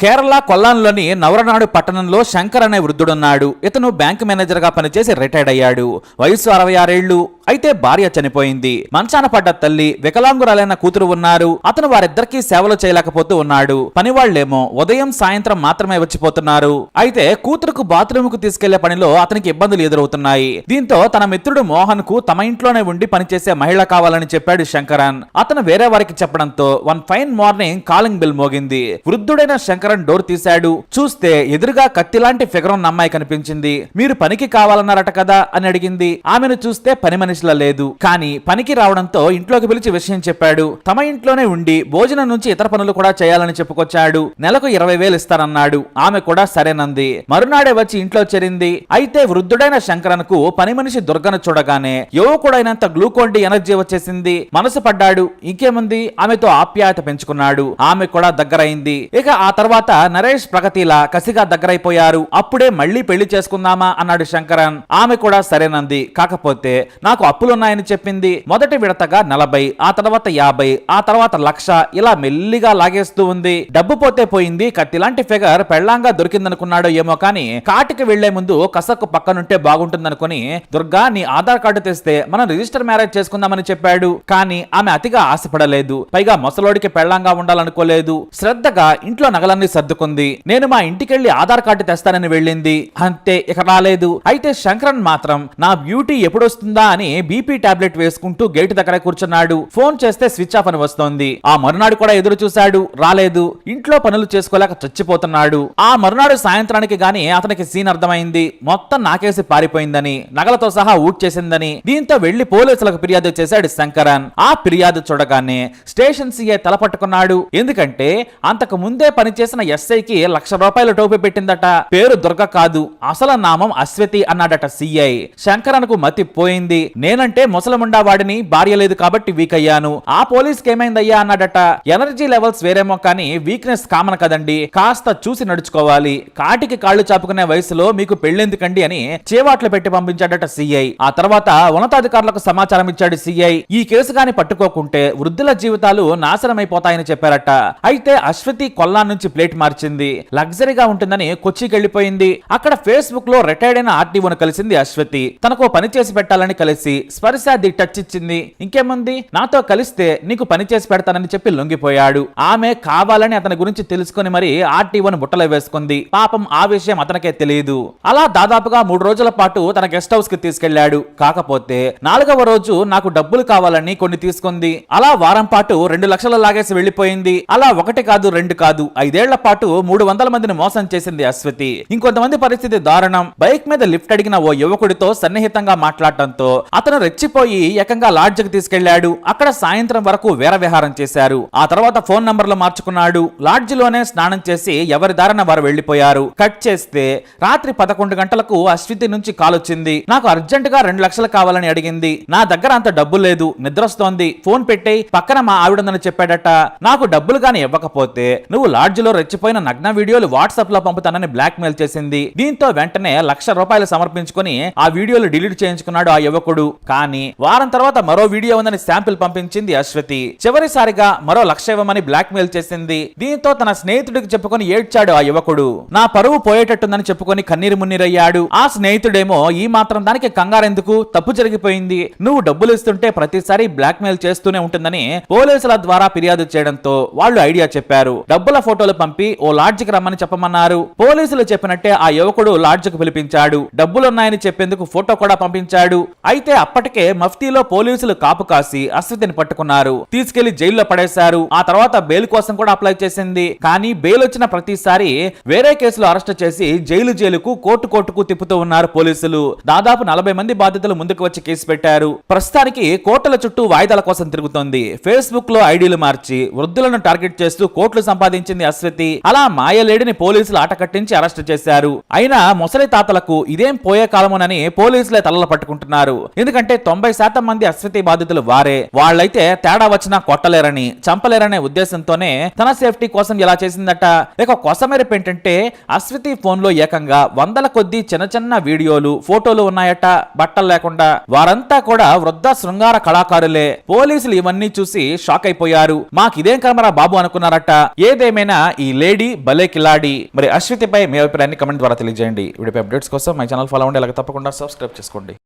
కేరళ కొల్లాంలోని నవరనాడు పట్టణంలో శంకర్ అనే వృద్ధుడున్నాడు. ఇతను బ్యాంకు మేనేజర్గా పనిచేసి రిటైర్డ్ అయ్యాడు. వయసు అరవై ఆరేళ్ళు అయితే భార్య చనిపోయింది. మంచాన పడ్డ తల్లి వికలాంగురాలైన కూతురు ఉన్నారు. అతను వారిద్దరికీ సేవలు చేయలేకపోతూ ఉన్నాడు. పనివాళ్ళేమో ఉదయం సాయంత్రం మాత్రమే వచ్చిపోతున్నారు. అయితే కూతురుకు బాత్రూమ్కు తీసుకెళ్ళే పనిలో అతనికి ఇబ్బందులు ఎదురవుతున్నాయి. దీంతో తన మిత్రుడు మోహన్కు తమ ఇంట్లోనే ఉండి పనిచేసే మహిళ కావాలని చెప్పాడు శంకరన్. అతను వేరే వారికి చెప్పడంతో one fine morning calling bell మోగింది. వృద్ధుడైన శంకరన్ డోర్ తీశాడు. చూస్తే ఎదురుగా కత్తిలాంటి ఫిగర్ ఉన్న అమ్మాయి కనిపించింది. మీరు పనికి కావాలన్నారట కదా అని అడిగింది. ఆమెను చూస్తే పని మనిషిలా లేదు. కానీ పనికి రావడంతో ఇంట్లోకి పిలిచి విషయం చెప్పాడు. తమ ఇంట్లోనే ఉండి భోజనం నుంచి ఇతర పనులు కూడా చేయాలని చెప్పుకొచ్చాడు. నెలకు ఇరవై వేలు ఇస్తానన్నాడు. ఆమె కూడా సరేనంది. మరునాడే వచ్చి ఇంట్లో చేరింది. అయితే వృద్ధుడైన శంకరన్కు పని మనిషి దుర్గను చూడగానే యువకుడైనంత గ్లూకోన్ డి ఎనర్జీ వచ్చేసింది. మనసు పడ్డాడు. ఇంకేముంది? ఆమెతో ఆప్యాయత పెంచుకున్నాడు. ఆమె కూడా దగ్గరైంది. ఇక ఆ తర్వాత నరేష్ ప్రగతిలా కసిగా దగ్గరైపోయారు. అప్పుడే మళ్ళీ పెళ్ళి చేసుకుందామా? అన్నాడు శంకరన్. ఆమె కూడా సరేనంది. కాకపోతే నాకు అప్పులున్నాయని చెప్పింది. మొదటి విడతగా నలభై ఆ తర్వాత యాభై ఆ తర్వాత లక్ష ఇలా మెల్లిగా లాగేస్తూ ఉంది. డబ్బు పోతే పోయింది కత్తిలాంటి ఫిగర్ పెళ్ళాంగా దొరికిందనుకున్నాడో ఏమో కానీ కాటికి వెళ్ళే ముందు కసక్కు పక్కనుంటే బాగుంటుందనుకుని దుర్గా నీ ఆధార్ కార్డు తెస్తే మనం రిజిస్టర్ మ్యారేజ్ చేసుకుందామని చెప్పాడు. కానీ ఆమె అతిగా ఆశపడలేదు. పైగా ముసలోడికి పెళ్ళాంగా ఉండాలనుకోలేదు. శ్రద్ధగా ఇంట్లో నగలన్నీ సర్దుకుంది. నేను మా ఇంటికెళ్ళి ఆధార్ కార్డు తెస్తానని వెళ్ళింది. అంతే ఇక రాలేదు. అయితే శంకరన్ మాత్రం నా బ్యూటీ ఎప్పుడొస్తుందా? అని బీపీ టాబ్లెట్ వేసుకుంటూ గేట్ దగ్గర కూర్చున్నాడు. ఫోన్ చేస్తే స్విచ్ ఆఫ్ అని వస్తోంది. ఆ మరునాడు కూడా ఎదురు చూశాడు. రాలేదు. ఇంట్లో పనులు చేసుకోలేక చచ్చిపోతున్నాడు. ఆ మరునాడు సాయంత్రానికి గాని అతనికి సీన్ అర్థమైంది. మొత్తం నాకేసి పారిపోయిందని నగలతో సహా ఊట్ చేసిందని. దీంతో వెళ్ళి పోలీసులకు ఫిర్యాదు చేశాడు శంకరన్. ఆ ఫిర్యాదు చూడగానే స్టేషన్ సీఏ తలపట్టుకున్నాడు ఎందుకంటే అంతకు ముందే పనిచేసిన ఎస్ఐకి లక్ష రూపాయల టోపీ పెట్టిందట. పేరు దుర్గ కాదు. అసలు నామం అశ్వతి అన్నాడట సిఐ. శంకరన్కు మతి పోయింది. నేనంటే ముసలముండా వాడిని భార్య లేదు కాబట్టి వీక్ అయ్యాను. ఆ పోలీస్ ఏమైందయ్యా అన్నాడట. ఎనర్జీ లెవెల్స్ వేరేమో కానీ వీక్నెస్ కామన్ కదండి. కాస్త చూసి నడుచుకోవాలి. కాటికి కాళ్ళు చాపుకునే వయసులో మీకు పెళ్ళెందుకండి అని చేవాట్లు పెట్టి పంపించాడట సిఐ ఆ తర్వాత ఉన్నతాధికారులకు సమాచారం ఇచ్చాడు సిఐ ఈ కేసు గాని పట్టుకోకుంటే వృద్ధుల జీవితాలు నాశనమైపోతాయని చెప్పారట. అయితే అశ్వతి కొల్లా నుంచి ప్లేట్ మార్చింది. లగ్జరీగా ఉంటుందని కొచ్చికి వెళ్ళిపోయింది అక్కడ ఫేస్బుక్లో రిటైర్డ్ అయిన ఆర్టీఓను కలిసింది అశ్వతి. తనకు పని చేసి పెట్టాలని కలిసి స్పర్శ ది టచ్ ఇచ్చింది ఇంకేముంది? నాతో కలిస్తే నీకు పని చేసి పెడతానని చెప్పి లొంగిపోయాడు. ఆమె కావాలని అతని గురించి తెలుసుకుని మరి ఆర్టీఓను బుట్టలో వేసుకుంది. పాపం ఆ విషయం అతనికే తెలియదు అలా దాదాపుగా మూడు రోజుల పాటు తన గెస్ట్ హౌస్కి తీసుకెళ్ళాడు కాకపోతే నాలుగవ రోజు నాకు డబ్బులు కావాలని కొన్ని తీసుకుంది. అలా వారం పాటు రెండు లక్షలు లాగేసి వెళ్ళిపోయింది అలా ఒకటి కాదు రెండు కాదు. ఐదేళ్ళ పాటు మూడు వందల మందిని మోసం చేసింది అశ్వతి. ఇంకొంతమంది పరిస్థితి దారుణం. బైక్ మీద లిఫ్ట్ అడిగిన ఓ యువకుడితో సన్నిహితంగా మాట్లాడటంతో అతను రెచ్చిపోయి ఏకంగా లాడ్జికి తీసుకెళ్ళాడు అక్కడ సాయంత్రం వరకు వేరవిహారం చేశారు. ఆ తర్వాత ఫోన్ నంబర్లు మార్చుకున్నాడు. లాడ్జ్లోనే స్నానం చేసి ఎవరి దారిన వారు వెళ్ళిపోయారు కట్ చేస్తే రాత్రి పదకొండు గంటలకు అశ్వితి నుంచి కాల్ వచ్చింది నాకు అర్జెంట్గా రెండు లక్షలు కావాలని అడిగింది. నా దగ్గర అంత డబ్బు లేదు. నిద్రొస్తోంది. ఫోన్ పెట్టి పక్కన మా ఆవిడందని చెప్పాడట. నాకు డబ్బులు గాని ఇవ్వకపోతే నువ్వు లాడ్జ్లో రెచ్చిపోయిన నగ్న వీడియోలు వాట్సాప్లో పంపుతానని బ్లాక్ మెయిల్ చేసింది. దీంతో వెంటనే లక్ష రూపాయలు సమర్పించుకొని ఆ వీడియోలు డిలీట్ చేయించుకున్నాడు ఆ యువకుడు. కానీ వారం తర్వాత మరో వీడియో ఉందని శాంపిల్ పంపించింది అశ్వతి. చివరిసారిగా మరో లక్ష ఇవ్వమని బ్లాక్ మెయిల్ చేసింది. దీంతో తన స్నేహితుడికి చెప్పుకొని ఏడ్చాడు ఆ యువకుడు. నా పరువు పోయేటట్టుందని చెప్పుకొని కన్నీరు మున్నీరయ్యాడు. ఆ స్నేహితుడేమో ఈ మాత్రం దానికి కంగారెందుకు? తప్పు జరిగిపోయింది. నువ్వు డబ్బులు ఇస్తుంటే ప్రతిసారి బ్లాక్ మెయిల్ చేస్తూనే ఉంటుందని పోలీసుల ద్వారా ఫిర్యాదు చేయడంతో వాళ్ళు ఐడియా చెప్పారు. డబ్బుల ఫోటోలు పంపి ఓ లాడ్జికి రమ్మని చెప్పమన్నారు. పోలీసులు చెప్పినట్టే ఆ యువకుడు లాడ్జికి పిలిపించాడు. డబ్బులున్నాయని చెప్పేందుకు ఫోటో కూడా పంపించాడు. అయితే అప్పటికే మఫ్తీలో పోలీసులు కాపు కాసి అశ్వతిని పట్టుకున్నారు. తీసుకెళ్ళి జైల్లో పడేశారు. ఆ తర్వాత బెయిల్ కోసం కూడా అప్లై చేసింది. కానీ బెయిల్ వచ్చిన ప్రతిసారి వేరే కేసులో అరెస్ట్ చేసి జైలు జైలుకు కోర్టు కోర్టుకు తిప్పుతూ ఉన్నారు పోలీసులు. దాదాపు నలభై మంది బాధితులు ముందుకు వచ్చి కేసు పెట్టారు. ప్రస్తుతానికి కోర్టుల చుట్టూ వాయిదాల కోసం తిరుగుతోంది. ఫేస్బుక్లో ఐడీలు మార్చి వృద్ధులను టార్గెట్ చేస్తూ కోట్లు సంపాదించింది అశ్వతి అలా మాయలేడిని పోలీసులు ఆట కట్టించి అరెస్ట్ చేశారు. అయినా ముసలి తాతలకు ఇదేం పోయే కాలమోనని పోలీసులే తలలు పట్టుకుంటున్నారు. ఎందుకంటే తొంభై శాతం మంది అశ్వతి బాధితులు వారే. వాళ్ళైతే తేడా వచ్చినా కొట్టలేరని చంపలేరనే ఉద్దేశంతోనే తన సేఫ్టీ కోసం ఇలా చేసిందట? ఇక కొసమెరపు ఏంటంటే అశ్వతి ఫోన్లో ఏకంగా వందల కొద్ది చిన్న చిన్న వీడియోలు ఫోటోలు ఉన్నాయట బట్టలు లేకుండా. వారంతా కూడా వృద్ధ శృంగార కళాకారులే. పోలీసులు ఇవన్నీ చూసి షాక్ అయిపోయారు. మాకిదేం కర్మరా బాబు అనుకున్నారట? ఏదేమైనా ఈ లేడీ భలే కిలాడి. మరి అశ్వతిపై మీ అభిప్రాయాన్ని కమెంట్ ద్వారా తెలియజేయండి. ఇప్పుడు అప్డేట్స్ కోసం మై ఛానల్ ఫాలో అవ్వండి. అలాగే తప్పకుండా సబ్స్క్రైబ్ చేసుకోండి.